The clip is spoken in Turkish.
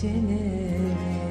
geceleri.